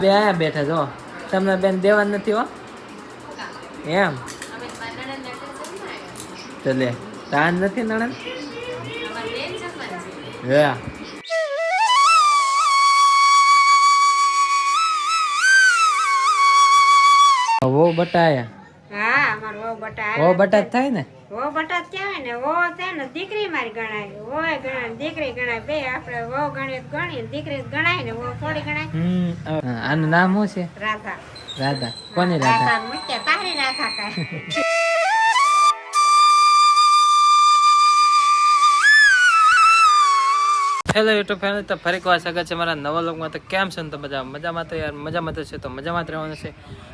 બે આયા બેઠા જો તમને બેન દેવા નથી હો. એમ. તો લે તાન નથી નણંદ? હે વો બટાયા. હા અમારો વો બટા વો બટા થાય ને? વહુ બટા કહેવાય ને વો છે ને દીકરી મારી ગણાય. વહુ ગણાય દીકરી ગણાય. બે આપણે વો ગણીએ ગણીએ દીકરી ગણાય ને વો થોડી ગણાય. હમ આનું નામ શું છે? રાધા. રાધા. કોની રાધા? રાધા મુખ્ય તારી રાધા કાંઈ. હેલો યુટ્યુબ ફેમિલી તો ફરી વાર સ્વાગત છે મારા નવા લોકમાં તો કેમ છે ને તો બધા મજામાં તો યાર, મજામાં તો છે તો મજામાં જ રહેવાનું છે.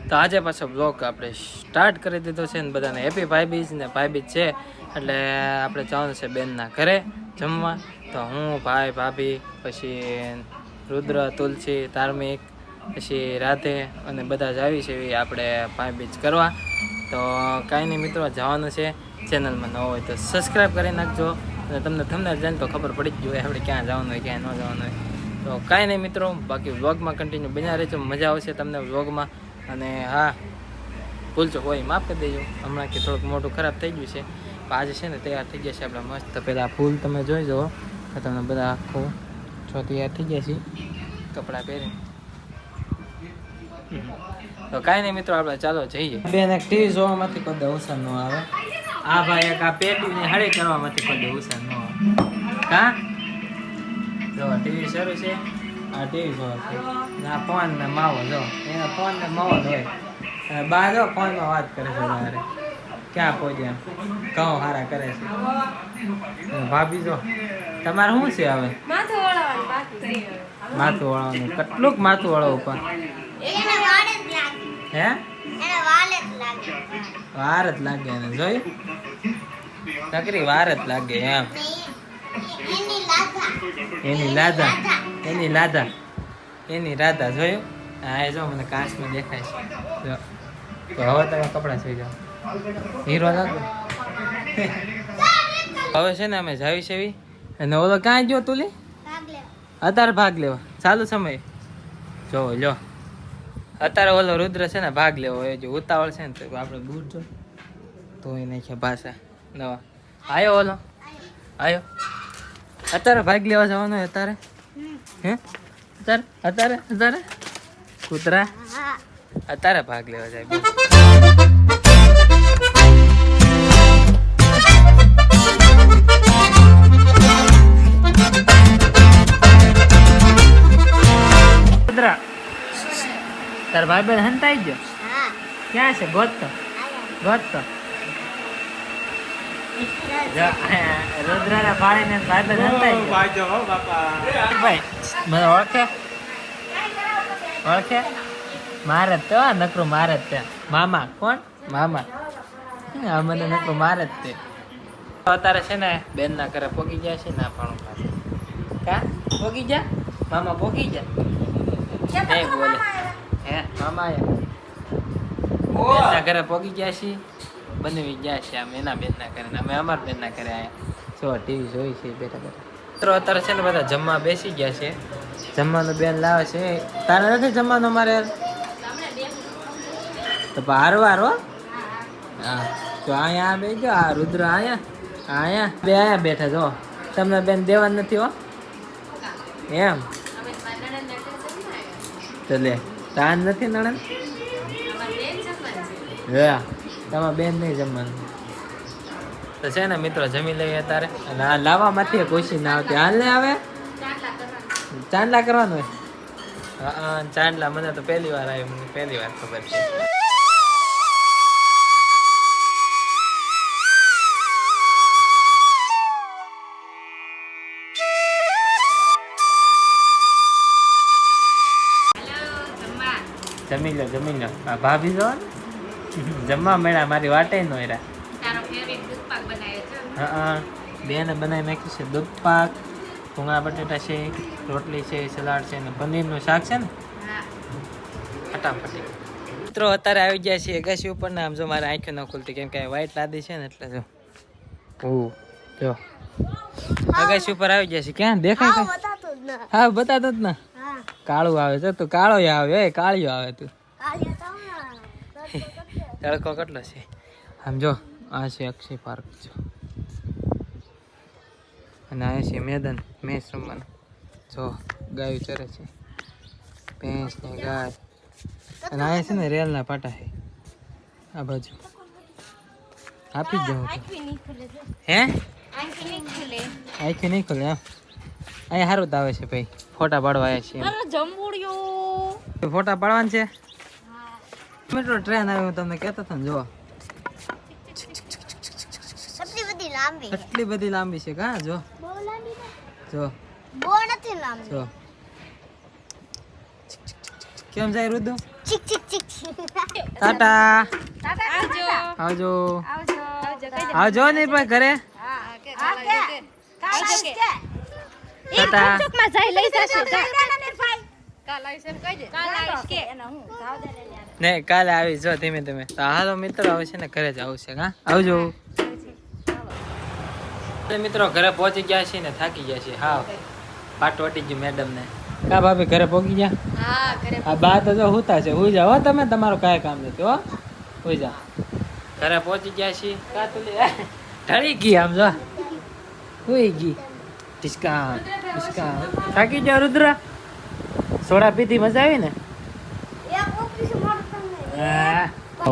તો આજે પાછો બ્લોગ આપણે સ્ટાર્ટ કરી દીધો છે ને બધાને. હેપી ભાઈ બીજ ને ભાઈ બીજ છે. એટલે આપણે જવાનું છે બેનના ઘરે જમવા. તો હું, ભાઈ, ભાભી, પછી રુદ્ર, તુલસી, ધાર્મિક, પછી રાધે અને બધા જ આવી છે એવી આપણે ભાઈ બીજ કરવા. તો કાંઈ નહીં મિત્રો, જવાનું છે. ચેનલમાં ન હોય તો સબસ્ક્રાઈબ કરી નાખજો. અને તમને તમને જાય તો ખબર પડી જ જોઈએ આપણે ક્યાં જવાનું હોય, ક્યાં ન જવાનું હોય. તો કાંઈ નહીં મિત્રો, બાકી વ્લોગમાં કન્ટિન્યુ બન્યા રહેજો, મજા આવશે તમને વ્લોગમાં અને હા ભૂલચો હોય, માફ કરી દેજો. હમણાં કે થોડુંક મોટું ખરાબ થઈ ગયું છે. આજે છે ને તૈયાર થઈ ગયા છે આપણે મસ્ત પહેલાં ફૂલ તમે જોઈ જુઓ. તમને બધા આખું છો તૈયાર થઈ ગયા છે. કપડાં પહેરીને. તો કાંઈ નહીં મિત્રો, આપણે ચાલો જઈએ. બેન એક ટીવી જોવામાંથી કોઈ દવસર ન આવે. આ ભાઈ એક આ પેટીને હળે કરવા માટે પડે ન નો કા? જો ટીવી શરૂ છે. આ ટીવી જોવા છે. ને આ ફોન ને માવો જો. એના ફોન ને માવો જ હોય. અને બા જો ફોનમાં વાત કરે છે મારે ક્યાં પહોંચ્યા? ઘઉં હારા કરે છે. ભાભી જો તમારે શું છે હવે? માથું વળવાનું બાકી માથું વળવાનું કેટલુંક માથું વળવું પણ. હે? વાર જ લાગે એને જોયું? નકરી વાર જ લાગે એમ. એની લાદા એની લાદા એની રાધા જોયું? હા એ જો મને કાચમાં દેખાય છે. જો. હવે તમે કપડાં થઈ જાઓ હીરો હવે છે ને અમે જાવી છે અને ઓલો ક્યાં ગયો તુલી? અત્યારે ભાગ લેવા. ચાલુ સમય. જો લ્યો. અત્યારે ઓલો રુદ્ર છે ને ભાગ લેવો એ જો ઉતાવળ છે ને તો આપણે બૂટ જો. તો એ નાખ્યા ભાષા નવા. આયો ઓલો? આયો. અત્યારે ભાગ લેવા જવાનો અત્યારે? હે? અત્યારે? અત્યારે? અત્યારે? કૂતરા? અત્યારે ભાગ લેવા જાય તાર ભાઈ બેન હંતાઈ ગયો? ક્યાં છે? ગોતતો? ગોતતો? રુદ્રના પાડીને ભાઈ બેન હંતાઈ ગયો. ભાઈ મને ઓળખે? ઓળખે? મારે જ તે નકરું મારે જ તે. મામા કોણ? મામા. હા મને નકરું મારે જ તે. અત્યારે છે ને બેન ના ઘરે પોગી ગયા છે ના પણ પાસે. કા? પોગી જા મામા પોગી જા એ બોલે. હે? મામા બેનના ઘરે પોગી ગયા છીએ. બનવી ગયા છે આમ એના બેનના ઘરે અમે અમારા બેનના ઘરે આયા. જો ટીવી જોઈ છે બેઠા બેઠા મિત્રો અત્યારે છે ને બધા જમવા બેસી ગયા છે. જમવાનું બેન લાવે છે. તારે નથી જમવાનું અમારે? તો હારવાર હો. હા તો અહીંયા બે જો આ રુદ્ર અહીંયા અહીંયા. બે અહીંયા બેઠા જો તમને બેન દેવા નથી હો. એમ. તો લે. તાન નથી નણંદ? હે. તમારા બેન નહીં જમવાનું. તો છે ને મિત્રો જમી લઈએ અત્યારે અને આ લાવવામાંથી કોશી ના આવતી હાલ ને આવે? ચાંદલા કરવાનું હોય? હા ચાંદલા. મને તો પહેલી વાર આવી મને પહેલી વાર ખબર છે. જમી લો જમી લો. આ ભાભી જો જમવા મળ્યા મારી વાટે નો એરા હા બેને બનાવી નાખ્યું છે દૂધ પાક ભૂંગળા બટેટા છે રોટલી છે સલાડ છે ને પનીરનું શાક છે ને. ફટાફટી. મિત્રો અત્યારે આવી ગયા છે અગાસી ઉપર ને આમ જો મારે આંખો ન ખુલતી કેમ કે વ્હાઈટ લાદી છે ને એટલે જો. જો. અગાસી ઉપર આવી ગયા છે ક્યાં? દેખાય હા બતાતો જ ના. કાળું આવે છે. તું કાળો આવે. એ કાળિયો આવે તું. તડકો કેટલો છે? આમ જો આ છે અક્ષય પાર્ક જો. અને આ છે મેદાન મેચ રમવાનું. જો ગાયું ચરે છે. ભેંસ ને ગાય. અને આ છે ને રેલના પાટા છે. આ બાજુ. આપી જ જાઉં હે? આંખી નહીં ખુલે. એમ. અહીંયા સારું તો આવે છે ભાઈ. ફોટા પાડવા આવ્યા છીએ ફોટા પાડવાના છે? મેટ્રો ટ્રેન આવ્યો તમને કહેતો હતો ને જો સબથી બધી લાંબી. કેટલી બધી લાંબી છે કા? જો બહુ લાંબી જો બહુ નથી લાંબી. જો કેમ જાય રુદુ? ચિક ચિક ચિક. ટાટા. આવજો. આવજો. નહીં ભાઈ ઘરે. ટાટા ને કાલે આવી જો ધીમે ધીમે. તો હાલો મિત્રો આવે છે ને ઘરે જ આવશે હા? આવજો. મિત્રો ઘરે પહોંચી ગયા છીએ ને થાકી ગયા છીએ. હા. પાટ વટી ગયું મેડમ ને કા ભાભી ઘરે પહોંચી ગયા? આ બા તો જો હુતા છે. હુઈ જાઓ હો તમે. તમારો કાય કામ નથી હો? હુઈ જા ઘરે પહોંચી ગયા છીએ. કા ઢળી ગઈ આમ જો. હુઈ ગઈ. થાકી જાઓ રુદ્ર? સોડા પીધી મજા આવી ને?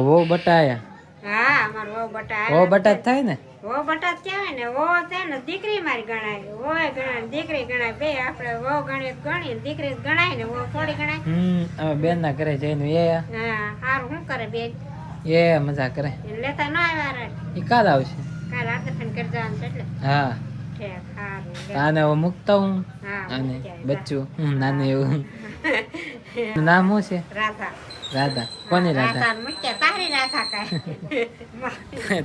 વો બટાયા. હા મારો વહુ બટા વો બટા થાય ને? વો બટા કહેવાય ને વો છે ને દીકરી મારી ગણાય. વહુ ગણાય દીકરી ગણાય. બે આપણે વહુ ગણીએ ગણીએ દીકરી ગણાય ને વહુ થોડી ગણાય. હમ અમે બેન ના ઘરે જઈને એ હા સારું શું કરે બેન? એ મજા કરે. લેતા ન આવ્યા રે. એ કાલ આવશે. કાલ આરતી કરી કરતા એટલે. હા. આને હવે મૂકતા હું. હા આને. બચ્ચું. હું નાનું એવું. નામ શું છે? રાધા. રાધા. કોની રાધા? રાધા તારી રાધા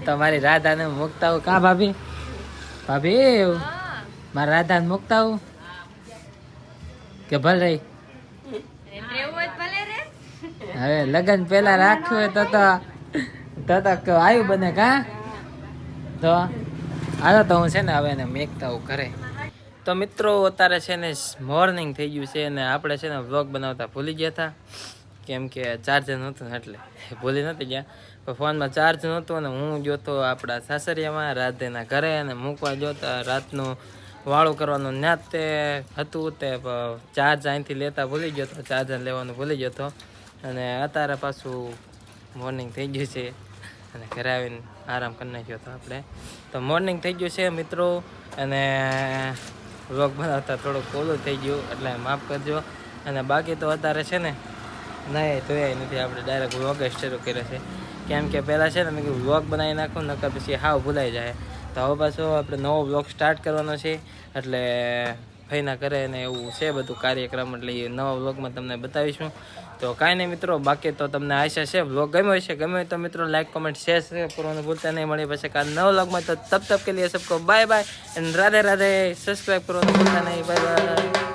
તમારી રાધાને મૂકતા હું. કા ભાભી? ભાભી મારા રાધાને મૂકતા હું? કે ભલ રહી? હવે લગન પેલા રાખ્યું હોય તો તો આયુ બને કા? તો હાલો તો હું છે ને હવે એને મેકતા હું ઘરે. તો મિત્રો, અત્યારે છે ને મોર્નિંગ થઈ ગયું છે અને આપણે છે ને વ્લોગ બનાવતા ભૂલી ગયા હતા. કેમ કે ચાર્જર નહોતું એટલે ભૂલી નથી ગયા. પણ ફોનમાં ચાર્જ નહોતું અને હું જોતો આપણા સાસરિયામાં, રાધેના ઘરે અને મૂકવા જોતા રાતનું વાળું કરવાનું ના તે હતું તે ચાર્જ અહીંથી લેતા ભૂલી ગયો તો ચાર્જર લેવાનું ભૂલી ગયો હતો અને અત્યારે પાછું મોર્નિંગ થઈ ગયું છે. અને ઘરે આવીને આરામ કરી નાખ્યો હતો આપણે. તો મોર્નિંગ થઈ ગયું છે મિત્રો, અને વ્લોગ બનાવતા થોડુંક ઓલું થઈ ગયું, એટલે માફ કરજો. અને બાકી તો અત્યારે છે ને નહીં એ નથી, આપણે ડાયરેક્ટ વ્લોગ શરૂ કર્યો છે. કેમ કે પહેલાં છે ને, મેં કીધું વ્લોગ બનાવી નાખું, નકર પછી હાવ ભૂલાઈ જાય. તો હવે પાછો આપણે નવો વ્લોગ સ્ટાર્ટ કરવાનો છે, એટલે ફઈના કરે ને એવું છે બધું કાર્યક્રમ, એટલે એ નવા વ્લોગમાં તમને બતાવીશું. તો કાંઈ નહીં મિત્રો, બાકી તો તમને આશા છે બ્લોગ ગમ્યો હશે, ગમ્યો તો મિત્રો લાઈક કોમેન્ટ શેર કરવાનું ભૂલતા નહીં. મળી પછી કાલ નવ વ્લોગમાં તો તબ તબ કે લીએ સબકો. Bye bye and Radhe Radhe. Subscribe કરવાનું ભૂલતા નહીં. Bye bye